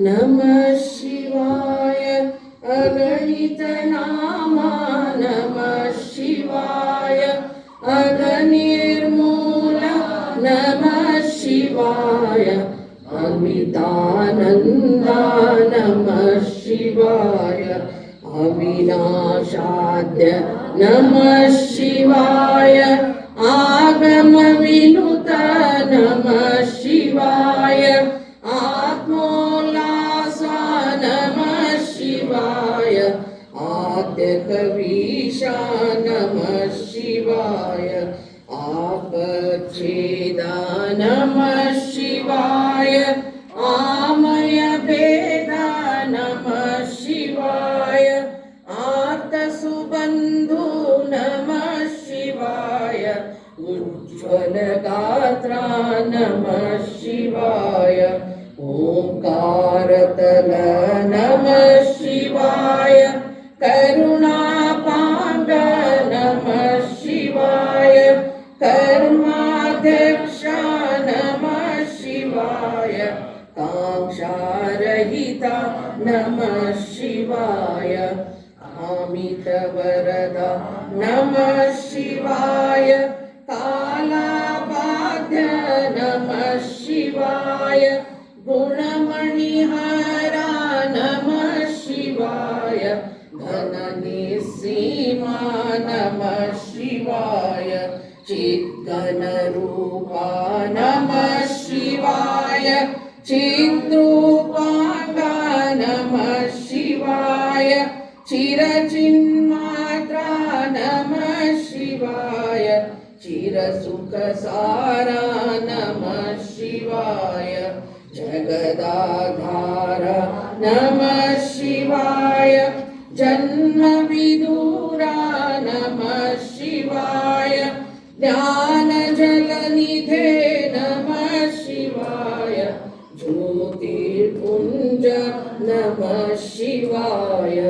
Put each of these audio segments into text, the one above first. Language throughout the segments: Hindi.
नमः शिवाय। अगणित नामा नमः शिवाय। अगनिर्मूल। नमः शिवाय। अमितानन्दा। नमः शिवाय। अविनाशाद्य। नमः शिवाय। आगमविनुत। नमः आद्यकवीशा नमः शिवाय आपच्छेदा नमः शिवाय आमयभेदा नमः शिवाय आर्तसुबन्धु नमः शिवाय उज्ज्वलगात्रा नमः शिवाय ओङ्कारतल अमितवरदा नमः शिवाय। कालाबाध्य नमः शिवाय। गुणमणिहारा। नमः शिवाय। धननिसीमा नमः शिवाय। चिद्गणरूपा नमः शिवाय। चिद्रूपाङ्गा चिरसुखसारा नमः शिवाय। जगदाधार नमः शिवाय। जन्मविदुरा नमः शिवाय। ज्ञान जल निधे नमः शिवाय। ज्योतिर्पुञ्ज नमः शिवाय।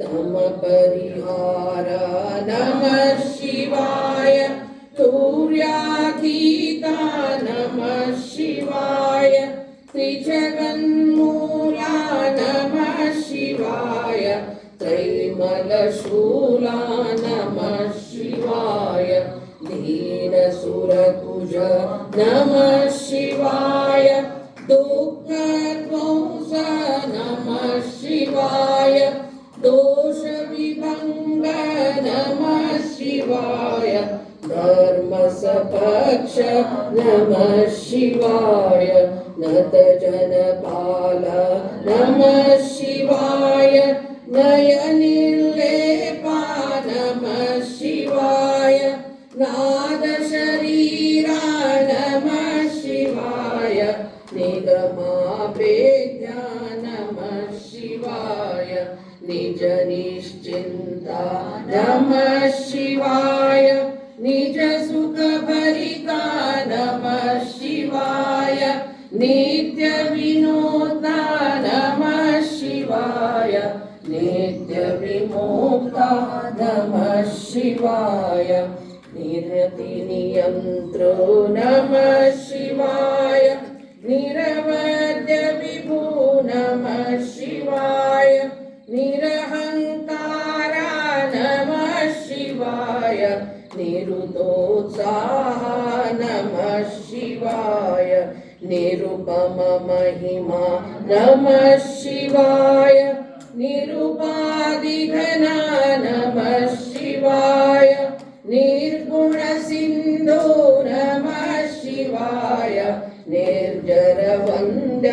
तम परिहार नमः शिवाय। तुर्यातीता नमः शिवाय त्रिजगन्मूला नमः शिवाय त्रैमलशूला नमः शिवाय दीनसुरकुज नमः नमः शिवाय, नतजनपाल। नमः शिवाय नयनिर्लेपा नमः शिवाय, नादशरीरा। नमः शिवाय निगमावेद्या नमः शिवाय, निजनिश्चिन्ता। नमः शिवाय, निजसुखभरिता। नमः शिवाय नित्यविनोदा नमः शिवाय नित्यविमुक्ता नमः शिवाय निरतिनियन्त्रो नमः शिवाय निरवद्य विभो नमः शिवाय निरुपममहिमा नमः शिवाय। निरुपादिघना नमः शिवाय। निर्गुणसिन्धो नमः शिवाय। निर्जरवन्द्य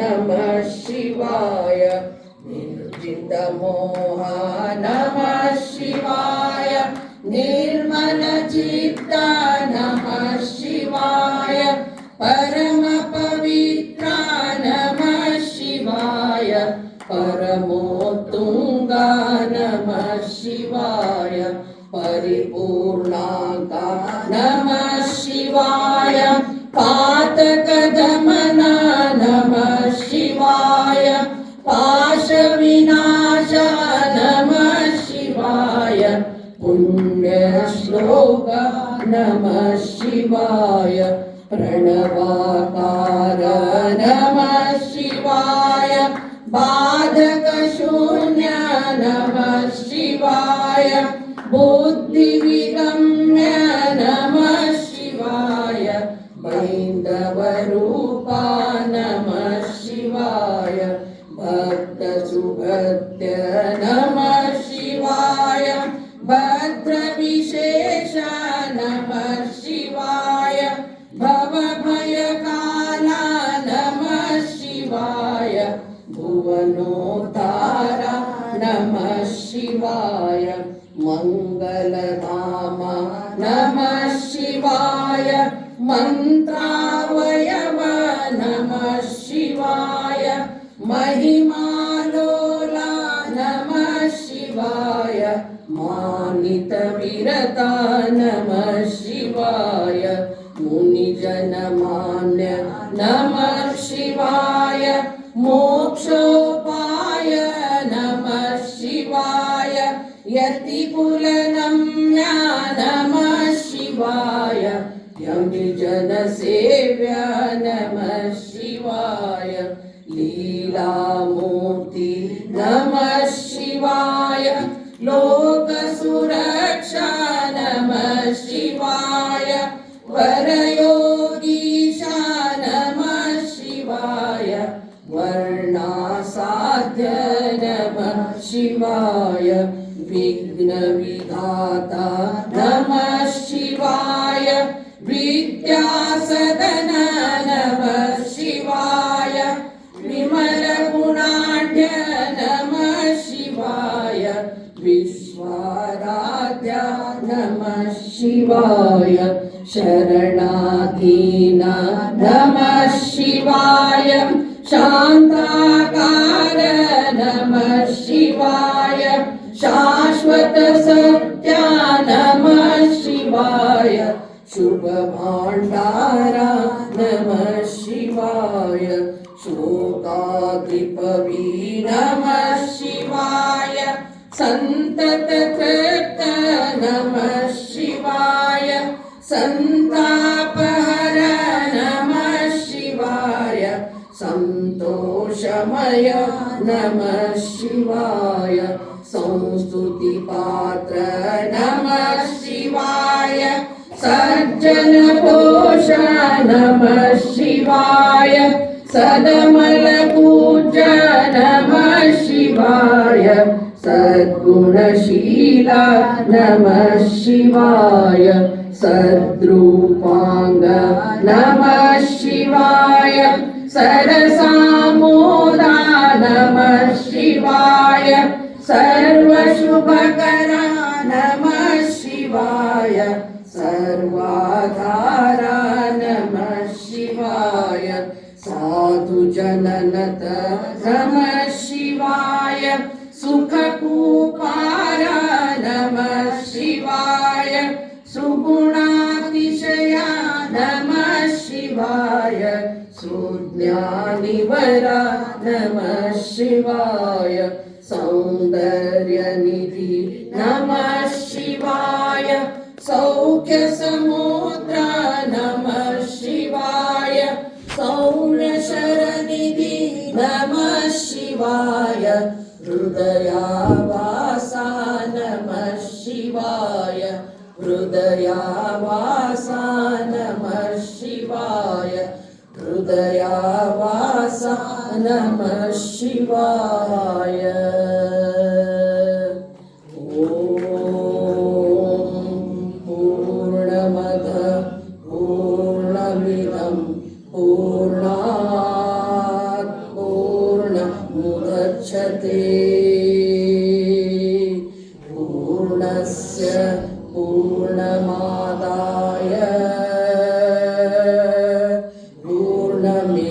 नमः शिवाय। निर्जितमोह नमः नमः शिवाय परिपूर्णाङ्गा नमः शिवाय पातकदमना नमः शिवाय पाशविनाशा नमः शिवाय पुण्यश्लोक नमः शिवाय प्रणवाकार नमः शिवाय, बाधकशून्य नमः शिवाय बुद्धिविगम्य नमः शिवाय बैन्दवरूपा नमः शिवाय भक्तसुभद्य शिवाय मङ्गलधाम नमः शिवाय मन्त्रावयव नमः शिवाय महिमालोला नमः शिवाय मानितविरता नमः शिवाय मुनिजनमान्य नमः शिवाय मोक्षोपाय यतिकुलनम्य नमः शिवाय यमिजनसेव्य नमः शिवाय लीलामूर्ति नमः शिवाय लोकसुरक्षा नमः शिवाय वरयोगीशा नमः शिवाय वर्णासाध्य नमः शिवाय विघ्नविधाता नमः शिवाय विद्यासदन नमः शिवाय विमलगुणाढ्य नमः शिवाय विश्वाराध्य नमः शिवाय शरणाधीना नमः शिवाय शान्ताकार नमः शिवाय शाश्वत सत्या नमः शिवाय शुभभाण्डारा नमः शिवाय शोकाद्रिपवी नमः शिवाय सन्ततकृत नमः शिवाय सन्तापहर नमः शिवाय सन्तोषमय नमः शिवाय संस्तुतिपात्र नमः शिवाय सज्जनपोष नमः शिवाय सदमलपूज्य नमः शिवाय सद्गुणशीला नमः शिवाय सद्रूपाङ्ग नमः शिवाय सरसामोदा नमः शिवाय सर्वशुभकरा नमः शिवाय सर्वाधारा नमः शिवाय साधुजननत नमः शिवाय सुखकूपार नमः शिवाय सुगुणातिशया नमः शिवाय सुज्ञानिवरा नमः शिवाय सौन्दर्यनिधि। नमः शिवाय। सौख्यसमुद्र, नमः शिवाय। सौम्यशरनिधि नमः शिवाय। हृदयावासा, नमः शिवाय। हृदयावासा, नमः शिवाय। हृदयावासा नमः शिवाय। पूर्णमेवावशिष्यते